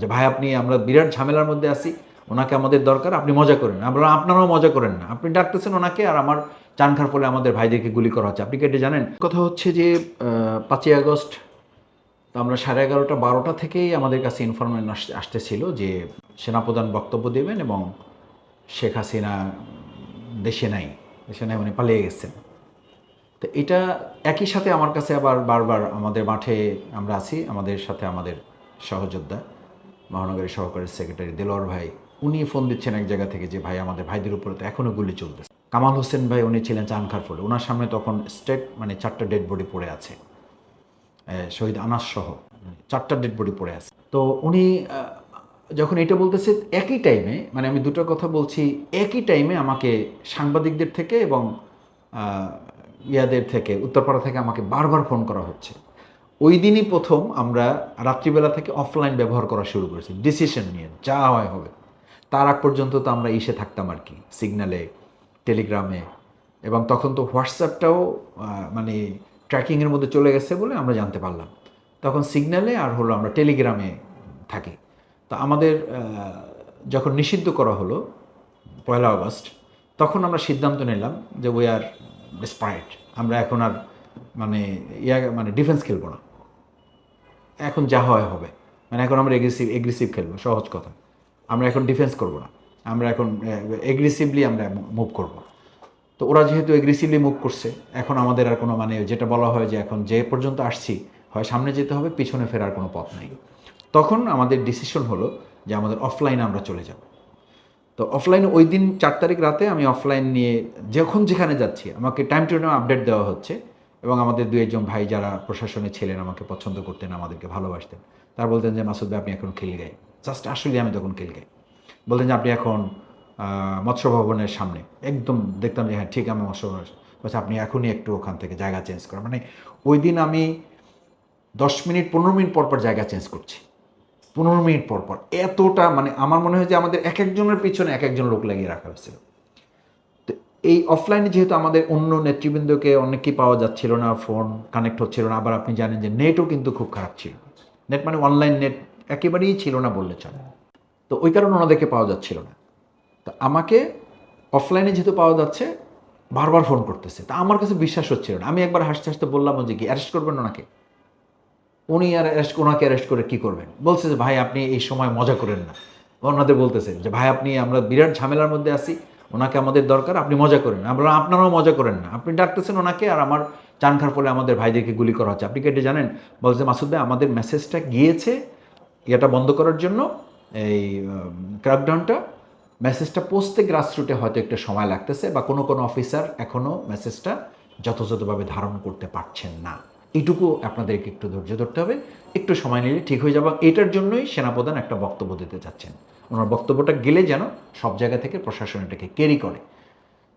যে, ভাই, আপনি আমরা বিরাট ঝামেলার মধ্যে আছি, ওনাকে আমাদের দরকার, আপনি মজা করেন। আমরা আপনারাও মজা করেন না, আপনি ডাকতেছেন ওনাকে আর আমার চান খার ফলে আমাদের ভাইদেরকে গুলি করা হচ্ছে। আপনি কেটে জানেন? কথা হচ্ছে যে পাঁচই আগস্ট, তো আমরা সাড়ে এগারোটা, বারোটা থেকেই আমাদের কাছে ইনফরমেশন আসতেছিল যে, সেনাপ্রধান বক্তব্য দেবেন এবং শেখ হাসিনা দেশে নাই দেশে নাই উনি পালিয়ে গেছেন। তো এটা একই সাথে আমার কাছে আবার বারবার আমাদের মাঠে আমরা আছি, আমাদের সাথে আমাদের সহযোদ্ধা। মহানগরী সহকারী সেক্রেটারি দেলোয়ার ভাই, উনি ফোন দিচ্ছেন এক জায়গা থেকে যে, ভাই, আমাদের ভাইদের উপরে তো এখনও গুলি চলতেছে। কামাল হোসেন ভাই, উনি ছিলেন চানখার ফলে ওনার সামনে তখন স্টেট মানে চারটা ডেড বডি পড়ে আছে। শহীদ আনাস সহ চারটা ডেড বডি পড়ে আছে। তো উনি যখন এটা বলতেছে, একই টাইমে মানে আমি দুটো কথা বলছি, একই টাইমে আমাকে সাংবাদিকদের থেকে এবং ইয়াদের থেকে, উত্তরপাড়া থেকে আমাকে বারবার ফোন করা হচ্ছে। ওই দিনই প্রথম আমরা রাত্রিবেলা থেকে অফলাইন ব্যবহার করা শুরু করেছি। ডিসিশন নিয়ে, যা হয় হবে। তার আগ পর্যন্ত তো আমরা ইসে থাকতাম আর কি সিগন্যালে টেলিগ্রামে এবং তখন তো হোয়াটসঅ্যাপটাও মানে ট্র্যাকিংয়ের মধ্যে চলে গেছে বলে আমরা জানতে পারলাম। তখন সিগন্যালে আর হলো আমরা টেলিগ্রামে থাকি। তো আমাদের যখন নিষিদ্ধ করা হলো, পয়লা আগস্ট, তখন আমরা সিদ্ধান্ত নিলাম যে উই আর ডিসপাইট আমরা এখন আর মানে ইয়া মানে ডিফেন্স খেলব না। এখন যা হয় হবে। মানে এখন আমরা এগ্রেসিভ এগ্রেসিভ খেলব, সহজ কথা। আমরা এখন ডিফেন্স করব না। আমরা এখন এগ্রেসিভলি আমরা মুভ করব। তো ওরা যেহেতু এগ্রেসিভলি মুভ করছে, এখন আমাদের আর কোনো মানে যেটা বলা হয় যে এখন যে পর্যন্ত আসছি, হয় সামনে যেতে হবে, পিছনে ফেরার কোনো পথ নাই। তখন আমাদের ডিসিশন হলো যে আমাদের অফলাইনে আমরা চলে যাব। তো অফলাইনে ওই দিন চার তারিখ রাতে আমি অফলাইন নিয়ে যখন যেখানে যাচ্ছি, আমাকে টাইম টু টাইম আপডেট দেওয়া হচ্ছে এবং আমাদের দু একজন ভাই যারা প্রশাসনে ছিলেন আমাকে পছন্দ করতেন, আমাদেরকে ভালোবাসতেন। তারা বলতেন যে, মাসুদ ভাই, আপনি এখন খিলগাই জাস্ট আসলে আমি তখন খিলগাই বলতেন যে, আপনি এখন মৎস্য ভবনের সামনে। একদম দেখতাম যে হ্যাঁ ঠিক আমি মৎস্য ভবনের বলছে আপনি এখনই একটু ওখান থেকে জায়গা চেঞ্জ করেন। মানে ওই দিন আমি দশ মিনিট, পনেরো মিনিট পর পর জায়গা চেঞ্জ করছি। পনেরো মিনিট পর পর। এতটা মানে আমার মনে হয় যে, আমাদের এক একজনের পিছনে এক একজন লোক লাগিয়ে রাখা হয়েছিল। এই অফলাইনে যেহেতু আমাদের অন্য নেতৃবৃন্দকে অনেকেই পাওয়া যাচ্ছিল না ফোন কানেক্ট হচ্ছিল না, আবার আপনি জানেন যে নেটও কিন্তু খুব খারাপ ছিল। নেট মানে অনলাইন নেট একেবারেই ছিল না বললে চলে। তো ওই কারণে ওনাদেরকে পাওয়া যাচ্ছিল না। তো আমাকে অফলাইনে যেহেতু পাওয়া যাচ্ছে, বারবার ফোন করতেছে। তা আমার কাছে বিশ্বাস হচ্ছিল না। আমি একবার হাসতে হাসতে বললাম যে কি অ্যারেস্ট করবেন ওনাকে? উনি আর অ্যারেস্ট ওনাকে অ্যারেস্ট করে কি করবেন? বলছে যে, ভাই, আপনি এই সময় মজা করেন না। ওনাদের বলতেছে যে, ভাই, আপনি, আমরা বিরাট ঝামেলার মধ্যে আছি। ওনাকে আমাদের দরকার, আপনি মজা করেন। আমরা, আপনারাও মজা করেন না। আপনি ডাকতেছেন ওনাকে আর আমার চান খার ফলে আমাদের ভাইদেরকে গুলি করা হচ্ছে। আপনি কেটে জানেন? বলছে, মাসুদ ভাই, আমাদের মেসেজটা গিয়েছে এটা বন্ধ করার জন্য। এই ক্র্যাকডাউনটা মেসেজটা পৌঁছতে গ্রাসরুটে হয়তো একটা সময় লাগতেছে বা কোনো কোনো অফিসার এখনও মেসেজটা যথাযথভাবে ধারণ করতে পারছেন না। এইটুকু আপনাদেরকে একটু ধৈর্য ধরতে হবে। একটু সময় নিলে ঠিক হয়ে যাবে। এটার জন্যই সেনাপ্রধান একটা বক্তব্য দিতে চাচ্ছেন। ওনার বক্তব্যটা গেলে যেন সব জায়গা থেকে প্রশাসন এটাকে ক্যারি করে।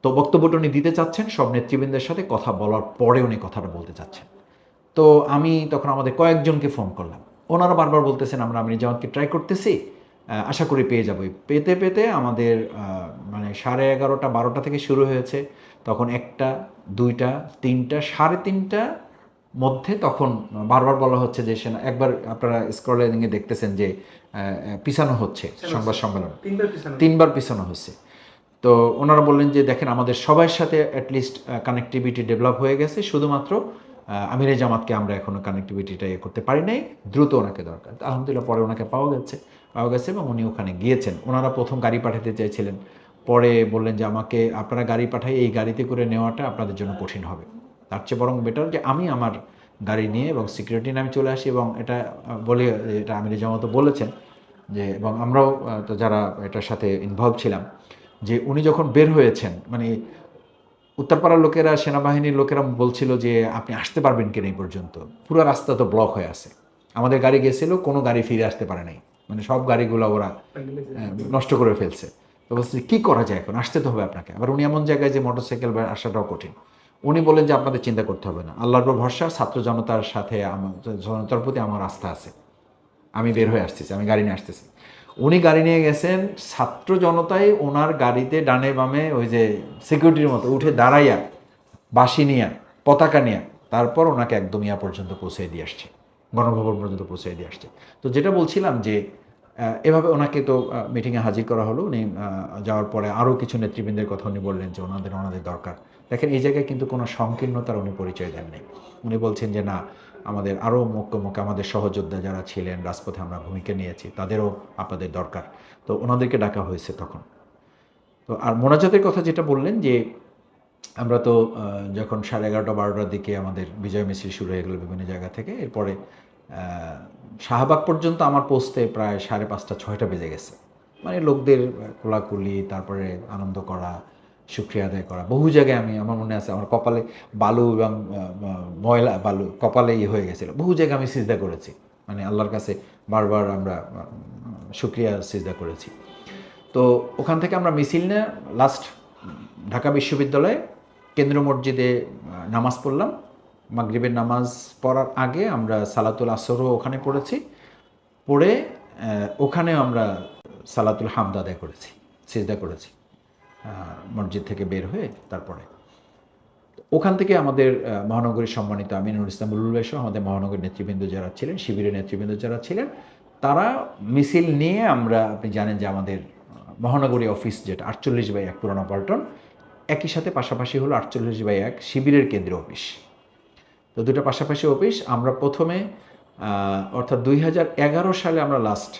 তো বক্তব্যটা উনি দিতে চাচ্ছেন, সব নেতৃবৃন্দের সাথে কথা বলার পরে উনি কথাটা বলতে চাচ্ছেন। তো আমি তখন আমাদের কয়েকজনকে ফোন করলাম। ওনারা বারবার বলতেছেন, আমরা আমি জামাতকে ট্রাই করতেছি আশা করি পেয়ে যাব। পেতে পেতে আমাদের মানে সাড়ে এগারোটা, বারোটা থেকে শুরু হয়েছে। তখন একটা, দুইটা, তিনটা, সাড়ে তিনটা মধ্যে তখন বারবার বলা হচ্ছে যে সেনা একবার আপনারা স্ক্রলিংয়ে দেখতেছেন যে পিছানো হচ্ছে সংবাদ সম্মেলন। তিনবার পিছানো হচ্ছে। তো ওনারা বললেন যে দেখেন আমাদের সবার সাথে অ্যাটলিস্ট কানেক্টিভিটি ডেভেলপ হয়ে গেছে। শুধুমাত্র আমিরে জামাতকে আমরা এখনও কানেক্টিভিটিটা ইয়ে করতে পারি নাই। দ্রুত ওনাকে দরকার। আলহামদুলিল্লাহ পরে ওনাকে পাওয়া গেছে পাওয়া গেছে এবং উনি ওখানে গিয়েছেন। ওনারা প্রথম গাড়ি পাঠাতে চাইছিলেন। পরে বললেন যে আমাকে আপনারা গাড়ি পাঠাই এই গাড়িতে করে নেওয়াটা আপনাদের জন্য কঠিন হবে। তার চেয়ে বরং বেটার যে আমি আমার গাড়ি নিয়ে এবং সিকিউরিটি নিয়ে আমি চলে আসি এবং এটা বলে এটা আমির জামাতও বলেছেন যে, এবং আমরাও তো যারা এটার সাথে ইনভলভ ছিলাম, যে উনি যখন বের হয়েছেন মানে উত্তরপাড়ার লোকেরা, সেনাবাহিনীর লোকেরা বলছিল যে আপনি আসতে পারবেন কিনা এই পর্যন্ত। পুরো রাস্তা তো ব্লক হয়ে আছে। আমাদের গাড়ি গেছিল কোনো গাড়ি ফিরে আসতে পারে নাই। মানে সব গাড়িগুলো ওরা নষ্ট করে ফেলছে। তো বলছে কি করা যায় এখন? আসতে তো হবে আপনাকে। আবার উনি এমন জায়গায় যে মোটরসাইকেল আসাটাও কঠিন। উনি বলেন যে আপনাদের চিন্তা করতে হবে না। আল্লাহর উপর ভরসা, ছাত্র জনতার সাথে আমার জনতার প্রতি আমার আস্থা আছে। আমি বের হয়ে আসতেছি, আমি গাড়ি নিয়ে আসতেছি। উনি গাড়ি নিয়ে গেছেন, ছাত্র জনতাই ওনার গাড়িতে ডানে বামে ওই যে সিকিউরিটির মতো উঠে দাঁড়াইয়া বাসি নিয়া, পতাকা নিয়া, তারপর ওনাকে একদম ইয়া পর্যন্ত পৌঁছে দিয়ে আসছে। গণভবন পর্যন্ত পৌঁছে দিয়ে আসছে। তো যেটা বলছিলাম যে এভাবে ওনাকে তো মিটিংয়ে হাজির করা হলো। উনি যাওয়ার পরে আরও কিছু নেতৃবৃন্দের কথা উনি বললেন যে ওনাদের ওনাদের দরকার। দেখেন, এই জায়গায় কিন্তু কোনো সংকীর্ণতার উনি পরিচয় দেন নাই। উনি বলছেন যে, না, আমাদের আরও মুখ্য মুখ্য আমাদের সহযোদ্ধা যারা ছিলেন, রাজপথে আমরা ভূমিকা নিয়েছি, তাদেরও আপনাদের দরকার। তো ওনাদেরকে ডাকা হয়েছে তখন। তো আর মোনাজাতের কথা যেটা বললেন যে, আমরা তো যখন সাড়ে এগারোটা, বারোটার দিকে আমাদের বিজয় মিছিল শুরু হয়ে গেলো বিভিন্ন জায়গা থেকে, এরপরে শাহবাগ পর্যন্ত আমার পৌঁছতে প্রায় সাড়ে পাঁচটা, ছয়টা বেজে গেছে। মানে লোকদের কোলাকুলি, তারপরে আনন্দ করা, শুক্রিয়া আদায় করা, বহু জায়গায় আমি, আমার মনে আছে, আমার কপালে বালু এবং ময়লা, বালু, কপালে ইয়ে হয়ে গেছিল। বহু জায়গায় আমি সিজদা করেছি। মানে আল্লাহর কাছে বারবার আমরা শুক্রিয়া সিজদা করেছি। তো ওখান থেকে আমরা মিছিল নিয়ে লাস্ট ঢাকা বিশ্ববিদ্যালয়ে কেন্দ্র মসজিদে নামাজ পড়লাম। মাগরিবের নামাজ পড়ার আগে আমরা সালাতুল আসরও ওখানে পড়েছি। পড়ে আহ, ওখানে আমরা সালাতুল হামদ আদায় করেছি সিজদা করেছি মসজিদ থেকে বের হয়ে তারপরে। ওখান থেকে আমাদের আহ, মহানগরীর সম্মানিত আমিনুল ইসলাম উল্লুল্লাহ আমাদের মহানগরীর নেতৃবৃন্দ যারা ছিলেন শিবিরের নেতৃবৃন্দ যারা ছিলেন তারা মিছিল নিয়ে আমরা আপনি জানেন যে আমাদের মহানগরী অফিস যেটা আটচল্লিশ বাই এক পুরোনো পল্টন একই সাথে পাশাপাশি হলো আটচল্লিশ বাই এক শিবিরের কেন্দ্রীয় অফিস। তো দুটো পাশাপাশি অফিস, আমরা প্রথমে অর্থাৎ দুই হাজার এগারো সালে আমরা লাস্ট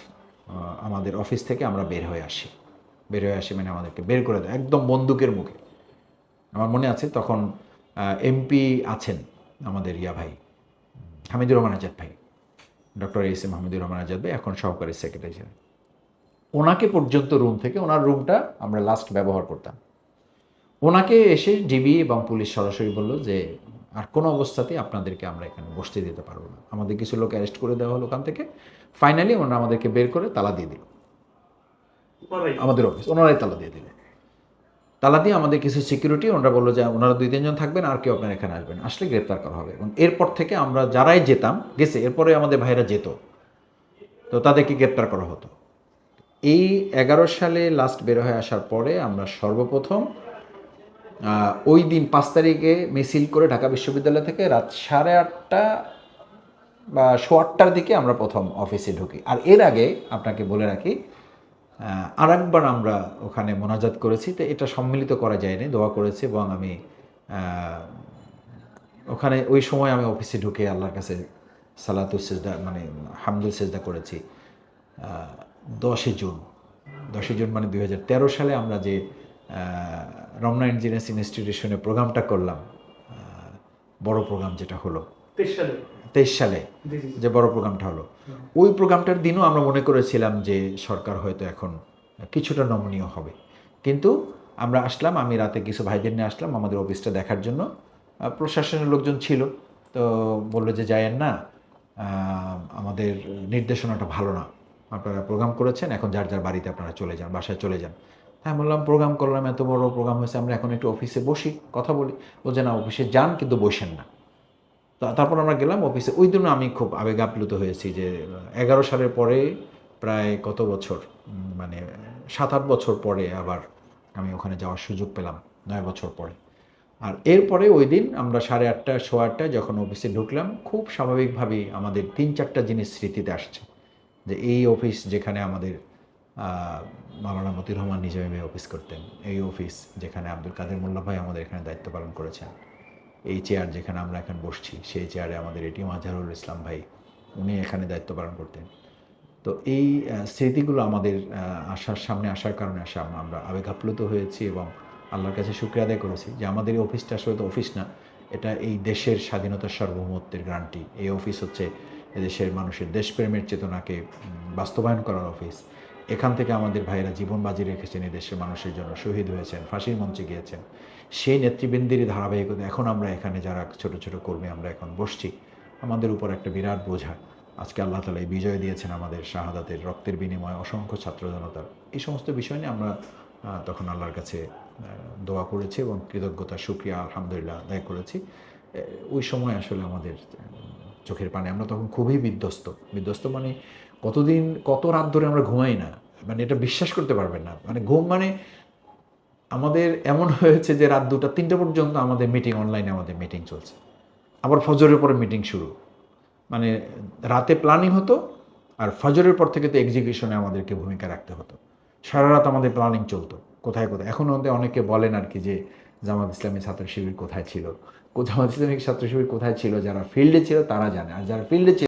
আমাদের অফিস থেকে আমরা বের হয়ে আসি। বের হয়ে আসি মানে আমাদেরকে বের করে দেয়, একদম বন্দুকের মুখে। আমার মনে আছে তখন এমপি আছেন আমাদের ইয়া ভাই, হামিদুর রহমান আজাদ ভাই doctor S M Hamidur Rahman Azad ভাই, এখন সহকারী সেক্রেটারি ছিলেন ওনাকে পর্যন্ত রুম থেকে, ওনার রুমটা আমরা লাস্ট ব্যবহার করতাম। ওনাকে এসে ডিবি এবং পুলিশ সরাসরি বলল যে আর কোনো অবস্থাতেই আপনাদেরকে আমরা এখানে বসতে দিতে পারব না। আমাদের কিছু লোক অ্যারেস্ট করে দেওয়া হলো ওখান থেকে। ফাইনালি ওনারা আমাদেরকে বের করে তালা দিয়ে দিল। আমাদের অফিস ওনারাই তালা দিয়ে দিল। তালা দিয়ে আমাদের কিছু সিকিউরিটি ওনারা বলল যে ওনারা দুই তিনজন থাকবেন আর কেউ আপনার এখানে আসবেন আসলে গ্রেপ্তার করা হবে। এবং এরপর থেকে আমরা যারাই যেতাম গেছে এরপরে আমাদের ভাইরা যেত। তো তাদেরকে গ্রেপ্তার করা হতো। এই এগারো সালে লাস্ট বের হয়ে আসার পরে আমরা সর্বপ্রথম ওই দিন পাঁচ তারিখে মিছিল করে ঢাকা বিশ্ববিদ্যালয় থেকে রাত সাড়ে আটটা বা শো আটটার দিকে আমরা প্রথম অফিসে ঢুকি। আর এর আগে আপনাকে বলে রাখি আর একবার আমরা ওখানে মোনাজাত করেছি, তো এটা সম্মিলিত করা যায়নি, দোয়া করেছি এবং আমি ওখানে ওই সময় আমি অফিসে ঢুকে আল্লাহর কাছে সালাতুল সেজদা মানে হামদুল সেজদা করেছি দশই জুন। দশই জুন মানে দু হাজার তেরো সালে আমরা যে রমনা ইঞ্জিনিয়ার্স ইনস্টিটিউশনে প্রোগ্রামটা করলাম। বড় প্রোগ্রাম যেটা হলো। তেইশ সালে। যে বড় প্রোগ্রামটা হলো। ওই প্রোগ্রামটার দিনও আমরা মনে করেছিলাম যে সরকার হয়তো এখন কিছুটা নমনীয় হবে। কিন্তু আমরা আসলাম আমি রাতে কিছু ভাইদের নিয়ে আসলাম আমাদের অফিসটা দেখার জন্য। প্রশাসনের লোকজন ছিল তো বলল যে যায়েন না আমাদের নির্দেশনাটা ভালো না। আপনারা প্রোগ্রাম করেছেন এখন যার যার বাড়িতে আপনারা চলে যান বাসায় চলে যান। হ্যাঁ বললাম প্রোগ্রাম করলাম, এত বড় প্রোগ্রাম হয়েছে, আমরা এখন একটু অফিসে বসি, কথা বলি। বলছে, না অফিসে যান, কিন্তু বসেন না। তারপর আমরা গেলাম অফিসে ওই দিনও আমি খুব আবেগ আপ্লুত হয়েছি যে, এগারো সালের পরে প্রায় কত বছর? মানে সাত আট বছর পরে আবার আমি ওখানে যাওয়ার সুযোগ পেলাম, নয় বছর পরে। আর এরপরে ওই দিন আমরা সাড়ে আটটা, সোয়া আটটায় যখন অফিসে ঢুকলাম, খুব স্বাভাবিকভাবেই আমাদের তিন চারটা জিনিস স্মৃতিতে আসছে। যে, এই অফিস যেখানে আমাদের মাওলানা মতিউর রহমান নিজামী অফিস করতেন। এই অফিস যেখানে আব্দুল কাদের মোল্লা ভাই আমাদের এখানে দায়িত্ব পালন করেছেন। এই চেয়ার যেখানে আমরা এখন বসছি, সেই চেয়ারে আমাদের এটিএম আজহারুল ইসলাম ভাই, উনি এখানে দায়িত্ব পালন করতেন। তো এই স্মৃতিগুলো আমাদের আসার সামনে আসার কারণে আসা আমরা- আমরা আবেগ আপ্লুত হয়েছি এবং আল্লাহর কাছে শুক্রিয়া আদায় করেছি যে আমাদের এই অফিসটা আসলে তো অফিস না, এটা এই দেশের স্বাধীনতার সার্বভৌমত্বের গ্রান্টি এই অফিস হচ্ছে এদেশের মানুষের দেশপ্রেমের চেতনাকে বাস্তবায়ন করার অফিস। এখান থেকে আমাদের ভাইয়েরা জীবন বাজি রেখেছেন এই দেশের মানুষের জন্য। শহীদ হয়েছেন, ফাঁসির মঞ্চে গিয়েছেন। সেই নেতৃবৃন্দেরই ধারাবাহিকতা। এখন আমরা এখানে যারা ছোট ছোট কর্মী, আমরা এখন বসছি। আমাদের উপর একটা বিরাট বোঝা। আজকে আল্লাহ তালা বিজয় দিয়েছেন আমাদের শাহাদাতের রক্তের বিনিময়ে অসংখ্য ছাত্র জনতার। এই সমস্ত বিষয় নিয়ে আমরা তখন আল্লাহর কাছে দোয়া করেছি এবং কৃতজ্ঞতা সুক্রিয়া আলহামদুলিল্লাহ আদায় করেছি। ওই সময় আসলে আমাদের চোখের পানি আমরা তখন খুবই বিধ্বস্ত। বিধ্বস্ত মানে কতদিন, কত রাত ধরে আমরা ঘুমাই না মানে এটা বিশ্বাস করতে পারবেন না। মানে ঘুম মানে আমাদের এমন হয়েছে যে রাত দুটা, তিনটা পর্যন্ত আমাদের মিটিং অনলাইনে আমাদের মিটিং চলছে। আবার ফজরের পরে মিটিং শুরু। মানে রাতে প্ল্যানিং হতো আর ফজরের পর থেকে তো এক্সিকিউশনে আমাদেরকে ভূমিকা রাখতে হতো। সারা রাত আমাদের প্ল্যানিং চলতো, কোথায় কোথায়। এখন ওদের অনেকে বলেন আর কি যে জামাত ইসলামী ছাত্র শিবির কোথায় ছিল? জামাত ইসলামী ছাত্র শিবির কোথায় ছিল? যারা ফিল্ডে ছিল তারা জানে, আর যারা ফিল্ডে ছিল